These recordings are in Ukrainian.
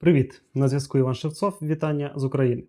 Привіт! На зв'язку Іван Шевцов. Вітання з України.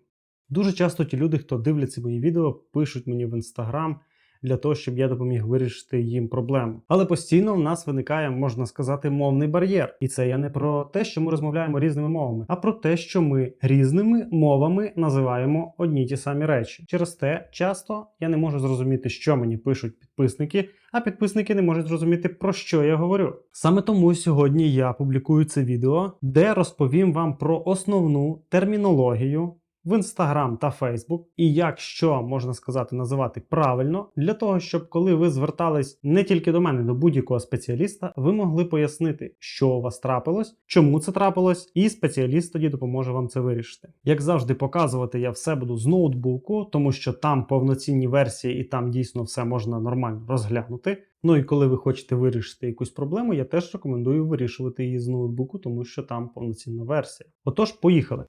Дуже часто ті люди, хто дивляться мої відео, пишуть мені в інстаграм для того, щоб я допоміг вирішити їм проблему. Але постійно в нас виникає, можна сказати, мовний бар'єр. І це я не про те, що ми розмовляємо різними мовами, а про те, що ми різними мовами називаємо одні ті самі речі. Через те часто я не можу зрозуміти, що мені пишуть підписники, а підписники не можуть зрозуміти, про що я говорю. Саме тому сьогодні я публікую це відео, де розповім вам про основну термінологію в Instagram та Facebook і як що можна сказати називати правильно, для того, щоб коли ви звертались не тільки до мене, до будь-якого спеціаліста, ви могли пояснити, що у вас трапилось, чому це трапилось, і спеціаліст тоді допоможе вам це вирішити. Як завжди, показувати я все буду з ноутбуку, тому що там повноцінні версії і там дійсно все можна нормально розглянути. Ну і коли ви хочете вирішити якусь проблему, я теж рекомендую вирішувати її з ноутбуку, тому що там повноцінна версія. Отож, поїхали.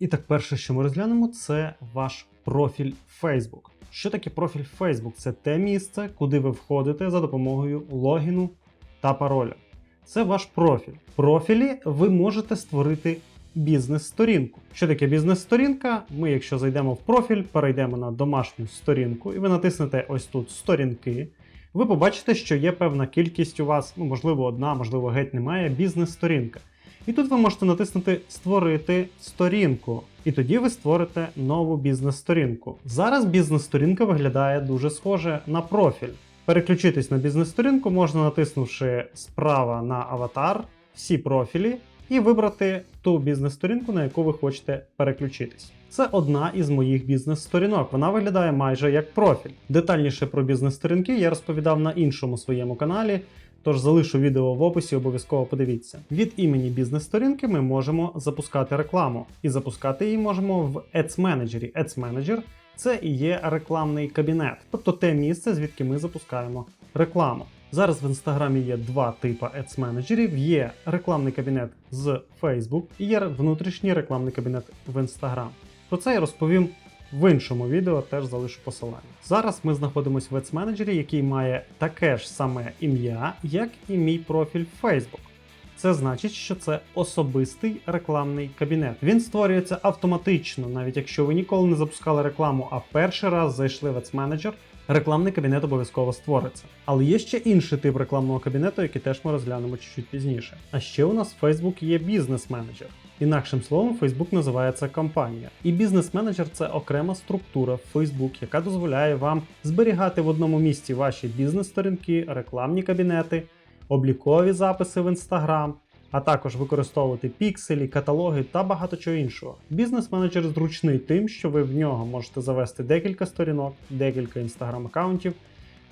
І так, перше, що ми розглянемо, це ваш профіль Facebook. Що таке профіль Facebook? Це те місце, куди ви входите за допомогою логіну та пароля. Це ваш профіль. В профілі ви можете створити бізнес-сторінку. Що таке бізнес-сторінка? Ми, якщо зайдемо в профіль, перейдемо на домашню сторінку, і ви натиснете ось тут сторінки. Ви побачите, що є певна кількість у вас, ну можливо, одна, можливо, геть немає, бізнес-сторінка. І тут ви можете натиснути Створити сторінку. І тоді ви створите нову бізнес-сторінку. Зараз бізнес-сторінка виглядає дуже схоже на профіль. Переключитись на бізнес-сторінку можна натиснувши справа на аватар, всі профілі, і вибрати ту бізнес-сторінку, на яку ви хочете переключитись. Це одна із моїх бізнес-сторінок. Вона виглядає майже як профіль. Детальніше про бізнес-сторінки я розповідав на іншому своєму каналі. Тож залишу відео в описі, обов'язково подивіться. Від імені бізнес-сторінки ми можемо запускати рекламу. І запускати її можемо в Ads Manager. Ads Manager – це і є рекламний кабінет, тобто те місце, звідки ми запускаємо рекламу. Зараз в інстаграмі є два типи Ads менеджерів: є рекламний кабінет з Facebook і є внутрішній рекламний кабінет в Instagram. Про це я розповім в іншому відео теж залишу посилання. Зараз ми знаходимося в ads менеджері який має таке ж саме ім'я, як і мій профіль Facebook. Це значить, що це особистий рекламний кабінет. Він створюється автоматично, навіть якщо ви ніколи не запускали рекламу, а перший раз зайшли в Ads Manager, рекламний кабінет обов'язково створиться. Але є ще інший тип рекламного кабінету, який теж ми розглянемо чуть-чуть пізніше. А ще у нас в Facebook є бізнес-менеджер. Інакшим словом, Facebook називається компанія. І бізнес-менеджер це окрема структура в Facebook, яка дозволяє вам зберігати в одному місці ваші бізнес-сторінки, рекламні кабінети, облікові записи в Instagram, а також використовувати пікселі, каталоги та багато чого іншого. Бізнес-менеджер зручний тим, що ви в нього можете завести декілька сторінок, декілька інстаграм-аккаунтів,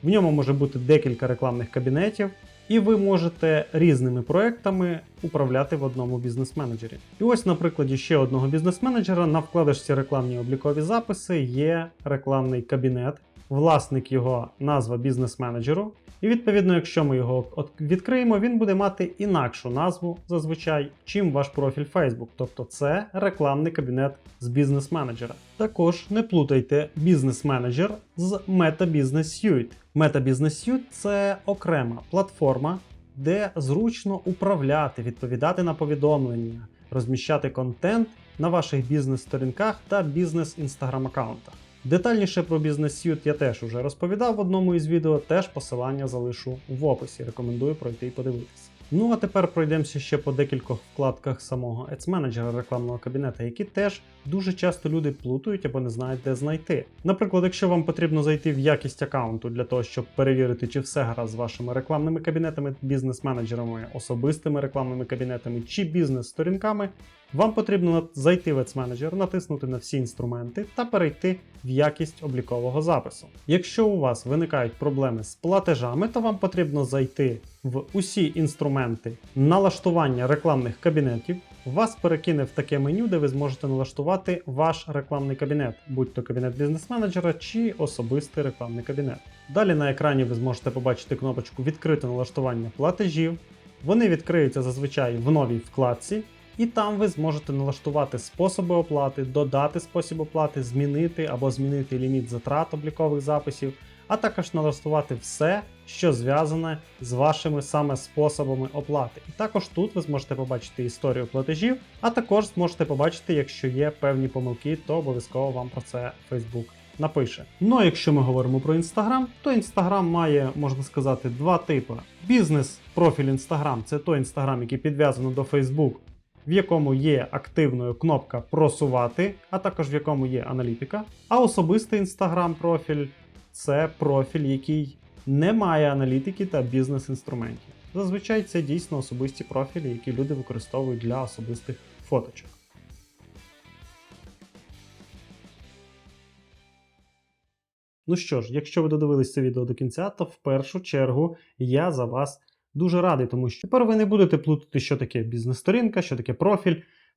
в ньому може бути декілька рекламних кабінетів. І ви можете різними проектами управляти в одному бізнес-менеджері. І ось на прикладі ще одного бізнес-менеджера на вкладочці рекламні облікові записи є рекламний кабінет, власник його назва бізнес-менеджеру. І відповідно, якщо ми його відкриємо, він буде мати інакшу назву зазвичай, чим ваш профіль Facebook. Тобто це рекламний кабінет з бізнес-менеджера. Також не плутайте бізнес-менеджер з Meta Business Suite. Meta Business Suite – це окрема платформа, де зручно управляти, відповідати на повідомлення, розміщати контент на ваших бізнес-сторінках та бізнес-інстаграм-аккаунтах. Детальніше про Business Suite я теж уже розповідав в одному із відео, теж посилання залишу в описі. Рекомендую пройти і подивитися. Ну а тепер пройдемося ще по декількох вкладках самого Ads Manager рекламного кабінета, які теж дуже часто люди плутають або не знають, де знайти. Наприклад, якщо вам потрібно зайти в якість аккаунту для того, щоб перевірити, чи все гаразд з вашими рекламними кабінетами, бізнес-менеджерами, особистими рекламними кабінетами чи бізнес-сторінками, вам потрібно зайти в Ads Manager, натиснути на всі інструменти та перейти в якість облікового запису. Якщо у вас виникають проблеми з платежами, то вам потрібно зайти в усі інструменти налаштування рекламних кабінетів. Вас перекине в таке меню, де ви зможете налаштувати ваш рекламний кабінет, будь то кабінет бізнес-менеджера чи особистий рекламний кабінет. Далі на екрані ви зможете побачити кнопочку Відкрите налаштування платежів. Вони відкриються зазвичай в новій вкладці. І там ви зможете налаштувати способи оплати, додати спосіб оплати, змінити або змінити ліміт затрат облікових записів, а також налаштувати все, що зв'язане з вашими саме способами оплати. І також тут ви зможете побачити історію платежів, а також зможете побачити, якщо є певні помилки, то обов'язково вам про це Facebook напише. Ну а якщо ми говоримо про Instagram, то Instagram має, можна сказати, два типи: бізнес-профіль Instagram це той Instagram, який підв'язаний до Facebook, в якому є активною кнопка просувати, а також в якому є аналітика. А особистий Instagram профіль це профіль, який не має аналітики та бізнес-інструментів. Зазвичай це дійсно особисті профілі, які люди використовують для особистих фоточок. Ну що ж, якщо ви додивились це відео до кінця, то в першу чергу я за вас дуже радий, тому що тепер ви не будете плутати, що таке бізнес-сторінка, що таке профіль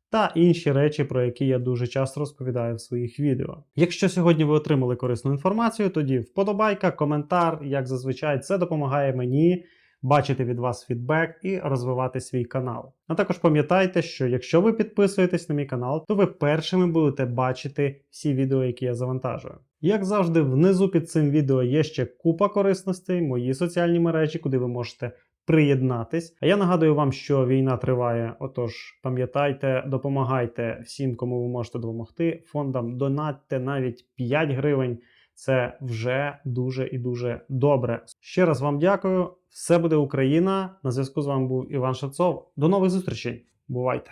та інші речі, про які я дуже часто розповідаю в своїх відео. Якщо сьогодні ви отримали корисну інформацію, тоді вподобайка, коментар, як зазвичай, це допомагає мені бачити від вас фідбек і розвивати свій канал. А також пам'ятайте, що якщо ви підписуєтесь на мій канал, то ви першими будете бачити всі відео, які я завантажую. Як завжди, внизу під цим відео є ще купа корисностей, мої соціальні мережі, куди ви можете приєднатись. А я нагадую вам, що війна триває. Отож, пам'ятайте, допомагайте всім, кому ви можете допомогти. Фондам донатьте навіть 5 гривень. Це вже дуже і дуже добре. Ще раз вам дякую. Все буде Україна. На зв'язку з вами був Іван Шацов. До нових зустрічей. Бувайте!